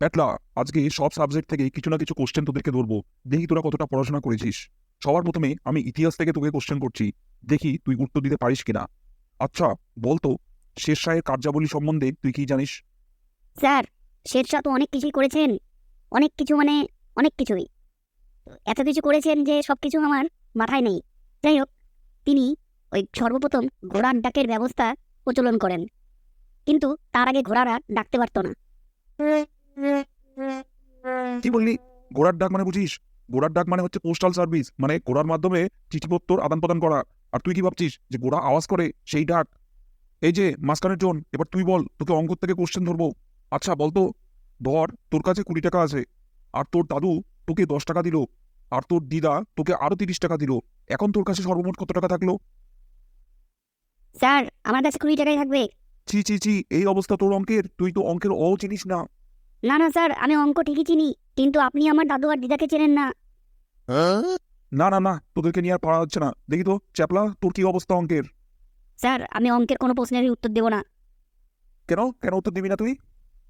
প্যাটলা আজকে সব সাবজেক্ট থেকে কিছু না কিছু কোশ্চেন তোদেরকে ধরবো। দেখি তোরা কতটা পড়াশোনা করেছিস। সবার প্রথমে আমি ইতিহাস থেকে তোকে কোশ্চেন করছি। দেখি তুই উত্তর দিতে পারিস কিনা। আচ্ছা বলতো, শের শাহের কার্যাবলী সম্বন্ধে তুই কি জানিস? স্যার শেরশাহ তো অনেক কিছুই করেছেন। অনেক কিছু মানে অনেক কিছুই। এত কিছু করেছেন যে সব কিছু আমার মাথায় নেই। যাই হোক, তিনি ওই সর্বপ্রথম ঘোড়ার ডাকের ব্যবস্থা প্রচলন করেন। কিন্তু তার আগে ঘোড়ারা ডাকতে পারতো না। কি বললি? ঘোড়ার ডাক মানে বুঝিস? ঘোড়ার ডাক মানে হচ্ছে পোস্টাল সার্ভিস মানে গোড়ার মাধ্যমে চিঠিপত্র আদান প্রদান করা। আর তুই কি ভাবছিস যে গোড়া আওয়াজ করে? সেই ডাক। এই যে মাঝখানের জন এবার তুই বল তোকে অঙ্ক থেকে কোশ্চেন ধরবো। আচ্ছা বলতো ধর তোর কাছে কুড়ি টাকা আছে। আর তোর দাদু তোকে দশ টাকা দিল। আর তোর দিদা তোকে আরও তিরিশ টাকা দিল। এখন তোর কাছে সর্বমোট কত টাকা থাকল? স্যার আমার কাছে কুড়ি টাকাই থাকবে। ছি ছি ছি এই অবস্থা তোর অঙ্কের। তুই তো অঙ্কের অ চিনিস না। না না স্যার আমি অঙ্ক ঠিকই চিনি কিন্তু আপনি আমার দাদু আর দিদাকে চেনেন না। না না না তোদেরকে নিয়ে আর পড়া হচ্ছে না। দেখি তো চ্যাপলা তোর কি অবস্থা অঙ্কের? স্যার আমি অঙ্কের কোনো প্রশ্নেরই উত্তর দেবো না। কেন? কেন উত্তর দিবি না তুই?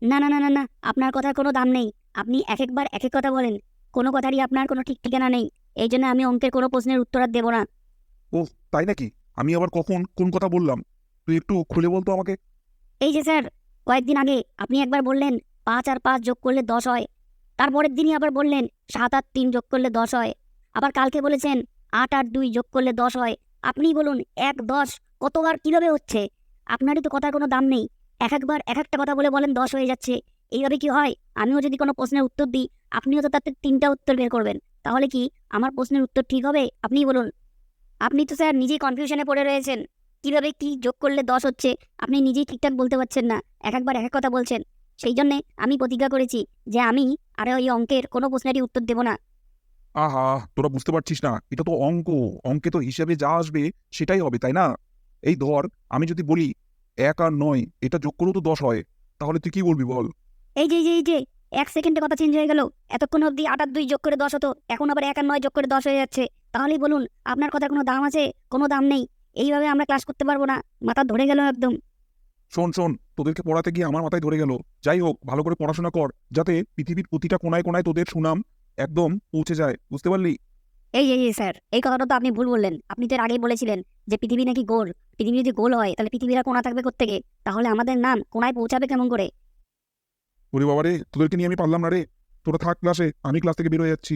না না না না না আপনার কথার কোনো দাম নেই। আপনি এক একবার এক এক কথা বলেন। কোনো কথারই আপনার কোনো ঠিক ঠিকানা নেই। এই জন্য আমি অঙ্কের কোনো প্রশ্নের উত্তর আর দেবো না। ও তাই নাকি? আমি আবার কখন কোন কথা বললাম? তুই একটু খুলে বলতো আমাকে। এই যে স্যার কয়েকদিন আগে আপনি একবার বললেন পাঁচ আর পাঁচ যোগ করলে দশ হয়। তারপরের দিনই আবার বললেন, সাত আর তিন যোগ করলে দশ হয়। আবার কালকে বলেছেন, আট আর দুই যোগ করলে দশ হয়। আপনিই বলুন, এক, দশ, কতবার কীভাবে হচ্ছে? আপনারই তো কথার কোনো দাম নেই। এক একবার, এক একটা কথা বলে বলেন, দশ হয়ে যাচ্ছে। এইভাবে কি হয়? আমিও যদি কোনো প্রশ্নের উত্তর দিই, আপনিও তো তাতে তিনটা উত্তর বের করবেন। তাহলে কি আমার প্রশ্নের উত্তর ঠিক হবে? আপনিই বলুন। আপনি তো স্যার নিজেই কনফিউশনে পড়ে রয়েছেন। কীভাবে কি যোগ করলে দশ হচ্ছে? আপনি নিজেই ঠিকঠাক বলতে পারছেন না। এক একবার এক এক কথা বলছেন। সেই জন্যে আমি প্রতিজ্ঞা করেছি যে আমি আর ওই অঙ্কের কোনো প্রশ্নেরই উত্তর দেব না। আহা তোরা বুঝতে পারছিস না এটা তো অঙ্ক। অঙ্কে তো হিসাবে যা আসবে সেটাই হবে তাই না? এই ধর আমি যদি বলি এক আর নয় এটা যোগ করেও তো দশ হয়। তাহলে তুই কি বলবি বল? এই যে এই যে এই যে এক সেকেন্ডে কথা চেঞ্জ হয়ে গেল। এতক্ষণ অবধি আট আর দুই যোগ করে দশ হতো এখন আবার এক আর নয় যোগ করে দশ হয়ে যাচ্ছে। তাহলেই বলুন আপনার কথার কোনো দাম আছে? কোনো দাম নেই। এইভাবে আমরা ক্লাস করতে পারব না। মাথা ধরে গেল একদম। শোন শোন তোদেরকে পড়াতে গিয়ে আমার মাথায় ধরে গেল। যাই হোক ভালো করে পড়াশোনা কর যাতে পৃথিবীর প্রতিটা কোনায় কোনায় তোদের সুনাম একদম পৌঁছে যায়। বুঝতে পারলি? এই এই স্যার এই কথাটা তো আপনি ভুল বললেন। আপনি তো এর আগেই বলেছিলেন যে পৃথিবী নাকি গোল। পৃথিবী যদি গোল হয় তাহলে পৃথিবীরা কোনা থাকবে কোত্থেকে? তাহলে আমাদের নাম কোনায় পৌঁছাবে কেমন করে? ওরে বাবা রে তোদেরকে নিয়ে আমি পারলাম না রে। তোরা থাক ক্লাসে আমি ক্লাস থেকে বেরোয় যাচ্ছি।